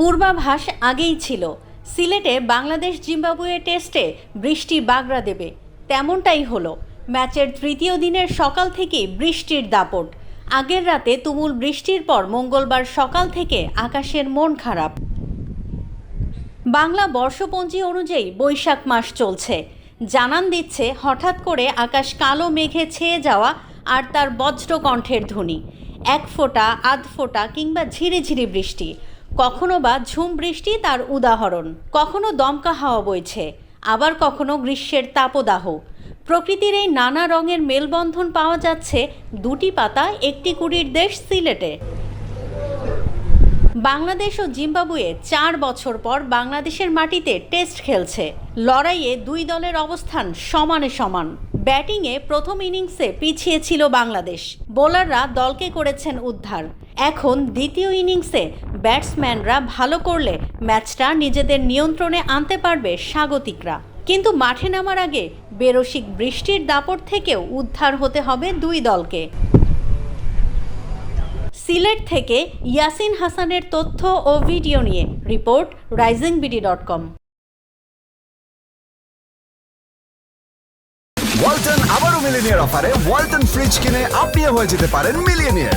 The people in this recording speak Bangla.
পূর্বাভাস আগেই ছিল। সিলেটে বাংলাদেশ জিম্বাবুয়ে টেস্টে বৃষ্টি বাগড়া দেবে। তেমনটাই হলো। ম্যাচের তৃতীয় দিনের সকাল থেকেই বৃষ্টির দাপট। আগের রাতে তুমুল বৃষ্টির পর মঙ্গলবার সকাল থেকে আকাশের মন খারাপ। বাংলা বর্ষপঞ্জি অনুযায়ী বৈশাখ মাস চলছে। জানান দিচ্ছে, হঠাৎ করে আকাশ কালো মেঘে ছেয়ে যাওয়া আর তার বজ্র কণ্ঠের ধ্বনি। এক ফোঁটা, আধ ফোঁটা কিংবা ঝিরিঝিরি বৃষ্টি। কখনো বা ঝুম বৃষ্টি তার উদাহরণ। কখনো দমকা হাওয়া বইছে, আবার কখনো গ্রীষ্মের তাপদাহ। প্রকৃতির এই নানা রঙের মেলবন্ধন পাওয়া যাচ্ছে দুটি পাতা একটি কুড়ির দেশ সিলেটে। বাংলাদেশ ও জিম্বাবুয়ে চার বছর পর বাংলাদেশের মাটিতে টেস্ট খেলছে। লড়াইয়ে দুই দলের অবস্থান সমানে সমান। ব্যাটিংয়ে প্রথম ইনিংসে পিছিয়ে ছিল বাংলাদেশ। বোলাররা দলকে করেছেন উদ্ধার। এখন দ্বিতীয় ইনিংসে ব্যাটসম্যানরা ভালো করলে ম্যাচটা নিজেদের নিয়ন্ত্রণে আনতে পারবে স্বাগতিকরা। কিন্তু মাঠে নামার আগে বেরসিক বৃষ্টির দাপট থেকেও উদ্ধার হতে হবে দুই দলকে। সিলেট থেকে ইয়াসিন হাসানের তথ্য ও ভিডিও নিয়ে report Rising BD dot com. Walton আবারও মিলিনিয়ার অফারে ওয়ালটন ফ্রিজ কিনে আপনিও হয়ে যেতে পারেন মিলিয়নিয়ার।